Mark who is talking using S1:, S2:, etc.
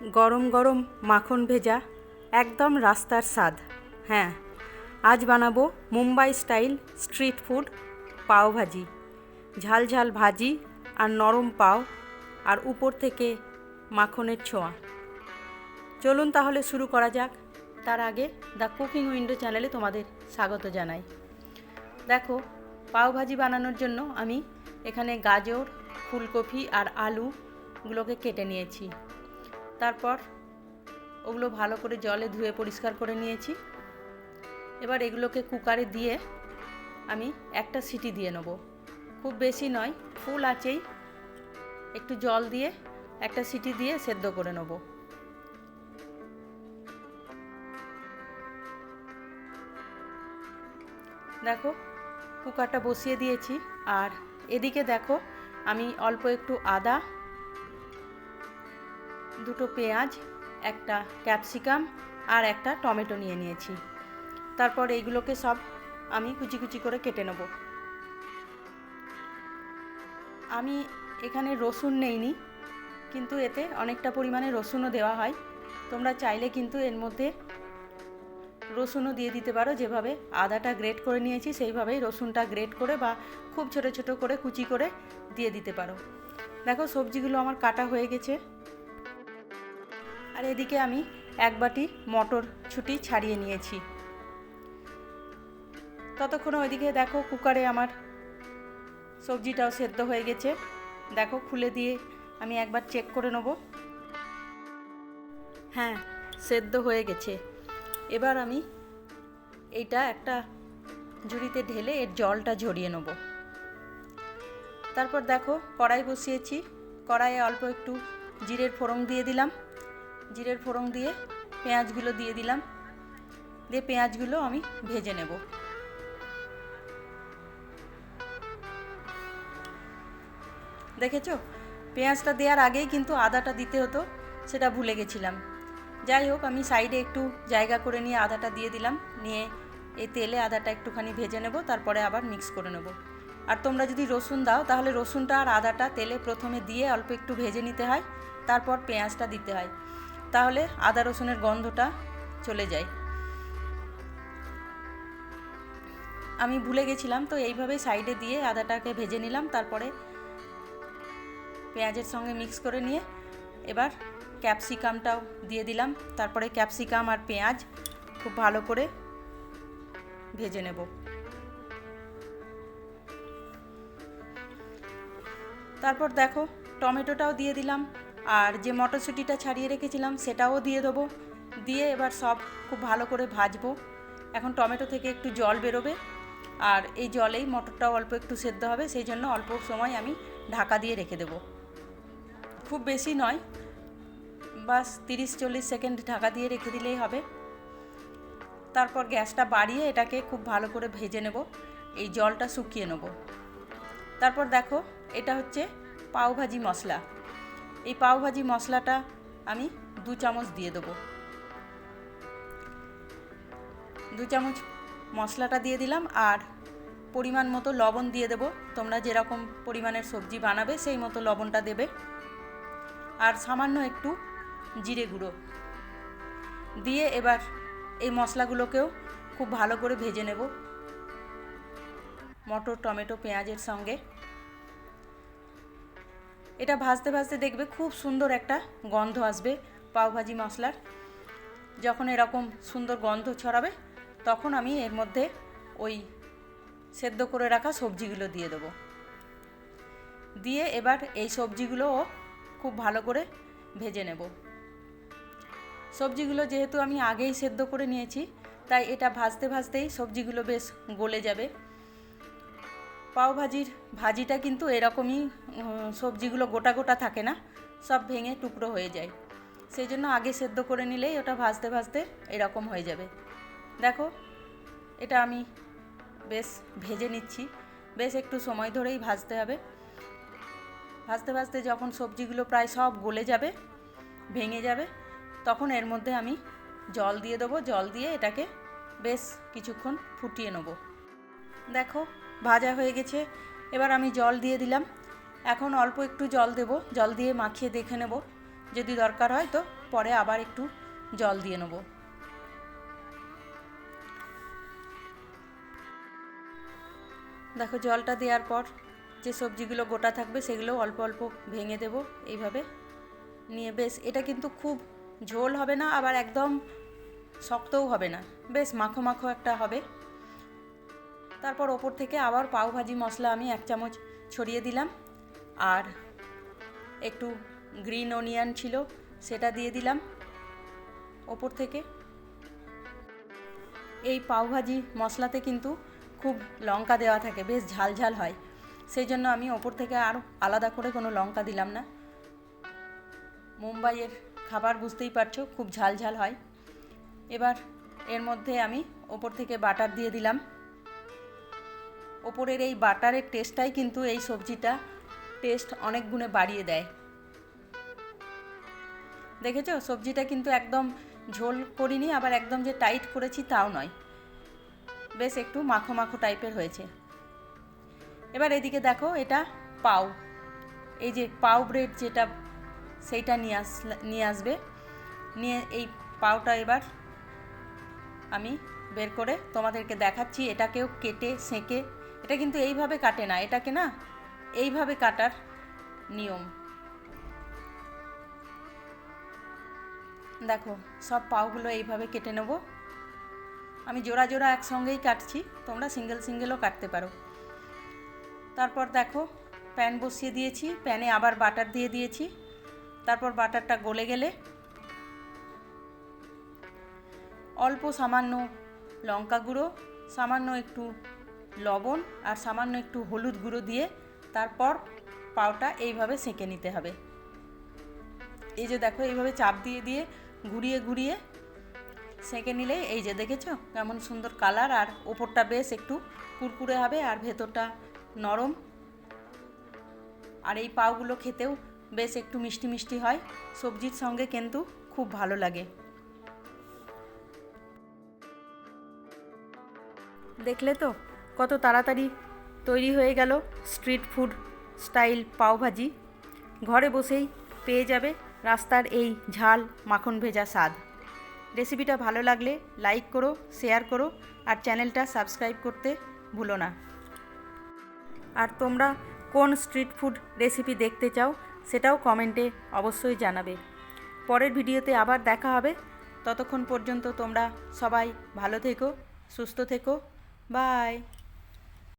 S1: গরম গরম মাখন ভেজা, একদম রাস্তার স্বাদ। হ্যাঁ আজ বানাবো মুম্বাই স্টাইল স্ট্রিট ফুড পাও ভাজি। ঝাল ঝাল ভাজি আর নরম পাও আর উপর থেকে মাখনের ছোঁয়া। চলুন তাহলে শুরু করা যাক। তার আগে দ্য কুকিং উইন্ডো চ্যানেলে তোমাদের স্বাগত জানাই। দেখো, পাও ভাজি বানানোর জন্য আমি এখানে গাজর, ফুলকপি আর আলুগুলোকে কেটে নিয়েছি। তারপর ওগুলো ভালো করে জলে ধুয়ে পরিষ্কার করে নিয়েছি। এবার এগুলোকে কুকারে দিয়ে আমি একটা সিটি দিয়ে নেব। খুব বেশি নয়, ফুল আছেই। একটু জল দিয়ে একটা সিটি দিয়ে সেদ্ধ করে নেব। দেখো, কুকারটা বসিয়ে দিয়েছি। আর এদিকে দেখো, আমি অল্প একটু আদা দুটো পেঁয়াজ, একটা ক্যাপসিকাম আর একটা টমেটো নিয়ে নিয়েছি। তারপর এইগুলোকে সব আমি কুচি কুচি করে কেটে নেব। আমি এখানে রসুন নেইনি, কিন্তু এতে অনেকটা পরিমাণে রসুনও দেওয়া হয়। তোমরা চাইলে কিন্তু এর মধ্যে রসুনও দিয়ে দিতে পারো। যেভাবে আদাটা গ্রেট করে নিয়েছি, সেইভাবেই রসুনটা গ্রেট করে বা খুব ছোট ছোট করে কুচি করে দিয়ে দিতে পারো। দেখো সবজিগুলো আমার কাটা হয়ে গেছে। আর এদিকে আমি এক বাটি মটর ছুটি ছাড়িয়ে নিয়েছি। ততক্ষণ ওইদিকে দেখো কুকারে আমার সবজিটাও সেদ্ধ হয়ে গেছে। দেখো খুলে দিয়ে আমি একবার চেক করে নেব। হ্যাঁ সেদ্ধ হয়ে গেছে। এবার আমি এইটা একটা ঝুড়িতে ঢেলে এর জলটা ঝরিয়ে নেব। তারপর দেখো কড়াই বসিয়েছি। কড়াইয়ে অল্প একটু জিরের ফোড়ন দিয়ে দিলাম। জিরের ফোড়ন দিয়ে পেঁয়াজগুলো দিয়ে দিলাম। দিয়ে পেঁয়াজগুলো আমি ভেজে নেব। দেখেছ? পেঁয়াজটা দেওয়ার আগেই কিন্তু আদাটা দিতে হতো, সেটা ভুলে গেছিলাম। যাই হোক, আমি সাইডে একটু জায়গা করে নিয়ে আদাটা দিয়ে দিলাম। নিয়ে এই তেলে আদাটা একটুখানি ভেজে নেব, তারপরে আবার মিক্স করে নেব। আর তোমরা যদি রসুন দাও, তাহলে রসুনটা আর আদাটা তেলে প্রথমে দিয়ে অল্প একটু ভেজে নিতে হয়, তারপর পেঁয়াজটা দিতে হয়। তাহলে আদা রসুনের গন্ধটা চলে যায়। আমি ভুলে গেছিলাম, তো এইভাবে সাইডে দিয়ে আদাটাকে ভেজে নিলাম, তারপরে পেঁয়াজের সঙ্গে মিক্স করে নিয়ে এবার ক্যাপসিকামটাও দিয়ে দিলাম। তারপরে ক্যাপসিকাম আর পেঁয়াজ খুব ভালো করে ভেজে নেব। তারপর দেখো, টমেটোটাও দিয়ে দিলাম। আর যে মটরশুঁটিটা ছাড়িয়ে রেখেছিলাম সেটাও দিয়ে দেবো। দিয়ে এবার সব খুব ভালো করে ভাজবো। এখন টমেটো থেকে একটু জল বেরোবে। আর এই জলেই মটরটাও অল্প একটু সেদ্ধ হবে, সেই জন্য অল্প সময় আমি ঢাকা দিয়ে রেখে দেবো। খুব বেশি নয়, বাস তিরিশ চল্লিশ সেকেন্ড ঢাকা দিয়ে রেখে দিলেই হবে। তারপর গ্যাসটা বাড়িয়ে এটাকে খুব ভালো করে ভেজে নেব, এই জলটা শুকিয়ে নেব। তারপর দেখো, এটা হচ্ছে পাওভাজি মশলা। এই পাওভাজি মশলাটা আমি দু চামচ দিয়ে দেবো। দু চামচ মশলাটা দিয়ে দিলাম আর পরিমাণ মতো লবণ দিয়ে দেবো। তোমরা যেরকম পরিমাণের সবজি বানাবে সেই মতো লবণটা দেবে। আর সামান্য একটু জিরে গুঁড়ো দিয়ে এবার এই মশলাগুলোকেও খুব ভালো করে ভেজে নেব। মটর, টমেটো, পেঁয়াজের সঙ্গে। এটা ভাজতে ভাজতে দেখবে খুব সুন্দর একটা গন্ধ আসবে, পাওভাজি মশলার। যখন এরকম সুন্দর গন্ধ ছড়াবে, তখন আমি এর মধ্যে ওই সেদ্ধ করে রাখা সবজিগুলো দিয়ে দেবো। দিয়ে এবার এই সবজিগুলোও খুব ভালো করে ভেজে নেব। সবজিগুলো যেহেতু আমি আগেই সেদ্ধ করে নিয়েছি, তাই এটা ভাজতে ভাজতেই সবজিগুলো বেশ গলে যাবে। পাও ভাজির ভাজিটা কিন্তু এরকমই সবজিগুলো গোটা গোটা থাকে না, সব ভেঙে টুকরো হয়ে যায়। সেই জন্য আগে সেদ্ধ করে নিলেই ওটা ভাজতে ভাজতে এরকম হয়ে যাবে। দেখো, এটা আমি বেশ ভেজে নিচ্ছি। বেশ একটু সময় ধরেই ভাজতে হবে। ভাজতে ভাজতে যখন সবজিগুলো প্রায় সব গলে যাবে, ভেঙে যাবে, তখন এর মধ্যে আমি জল দিয়ে দেবো। জল দিয়ে এটাকে বেশ কিছুক্ষণ ফুটিয়ে নেব। দেখো ভাজা হয়ে গেছে। এবার আমি জল দিয়ে দিলাম। এখন অল্প একটু জল দেব। জল দিয়ে মাখিয়ে দেখে নেব। যদি দরকার হয় তো পরে আবার একটু জল দিয়ে নেব। দেখো, জলটা দেওয়ার পর যে সবজিগুলো গোটা থাকবে সেগুলো অল্প অল্প ভেঙে দেব এইভাবে নিয়ে। বেশ, এটা কিন্তু খুব ঝোল হবে না, আবার একদম শক্তও হবে না। বেশ মাখো মাখো একটা হবে। তারপর ওপর থেকে আবার পাও ভাজি মশলা আমি এক চামচ ছড়িয়ে দিলাম। আর একটু গ্রিন অনিয়ন ছিল, সেটা দিয়ে দিলাম ওপর থেকে। এই পাওভাজি মশলাতে কিন্তু খুব লঙ্কা দেওয়া থাকে, বেশ ঝাল ঝাল হয়। সেই জন্য আমি ওপর থেকে আরও আলাদা করে কোনো লঙ্কা দিলাম না। মুম্বাইয়ের খাবার বুঝতেই পারছ, খুব ঝাল ঝাল হয়। এবার এর মধ্যে আমি ওপর থেকে বাটার দিয়ে দিলাম। ওপরের এই বাটারের টেস্টটাই কিন্তু এই সবজিটা টেস্ট অনেক গুণে বাড়িয়ে দেয়। দেখেছ? সবজিটা কিন্তু একদম ঝোল করিনি, আবার একদম যে টাইট করেছি তাও নয়। বেশ একটু মাখো মাখো টাইপের হয়েছে। এবার এদিকে দেখো, এটা পাও। এই যে পাও ব্রেড যেটা, সেইটা নিয়ে আস নিয়ে আসবে। নিয়ে এই পাওটা এবার আমি বের করে তোমাদেরকে দেখাচ্ছি, এটাকেও কেটে, সেঁকে এটা কিন্তু এইভাবে কাটে না, এটাকে না এইভাবে কাটার নিয়ম। দেখো, সব পাওগুলো এইভাবে কেটে নেব। আমি জোড়া জোড়া একসঙ্গেই কাটছি, তোমরা সিঙ্গেল সিঙ্গেলও কাটতে পারো। তারপর দেখো, প্যান বসিয়ে দিয়েছি, প্যানে আবার বাটার দিয়ে দিয়েছি। তারপর বাটারটা গলে গেলে অল্প সামান্য লঙ্কা গুঁড়ো, সামান্য একটু লবণ আর সামান্য একটু হলুদ গুঁড়ো দিয়ে তারপর পাওটা এইভাবে সেঁকে নিতে হবে। এই যে দেখো, এইভাবে চাপ দিয়ে দিয়ে ঘুরিয়ে ঘুরিয়ে সেঁকে নিলে এই যে দেখেছ কেমন সুন্দর কালার, আর ওপরটা বেশ একটু কুরকুরে হবে আর ভেতরটা নরম। আর এই পাওগুলো খেতেও বেশ একটু মিষ্টি মিষ্টি হয়, সবজির সঙ্গে কিন্তু খুব ভালো লাগে। দেখলে তো? কত তাড়াতাড়ি তৈরি হয়ে গেল স্ট্রিট ফুড স্টাইল পাওভাজি ঘরে বসেই পেয়ে যাবে রাস্তার এই ঝাল মাখন ভেজা স্বাদ। রেসিপিটা ভালো লাগলে লাইক করো, শেয়ার করো আর চ্যানেলটা সাবস্ক্রাইব করতে ভুলো না। আর তোমরা কোন স্ট্রিট ফুড রেসিপি দেখতে চাও সেটাও কমেন্টে অবশ্যই জানাবে। পরের ভিডিওতে আবার দেখা হবে। ততক্ষণ পর্যন্ত তোমরা সবাই ভালো থেকো, সুস্থ থেকো। বাই।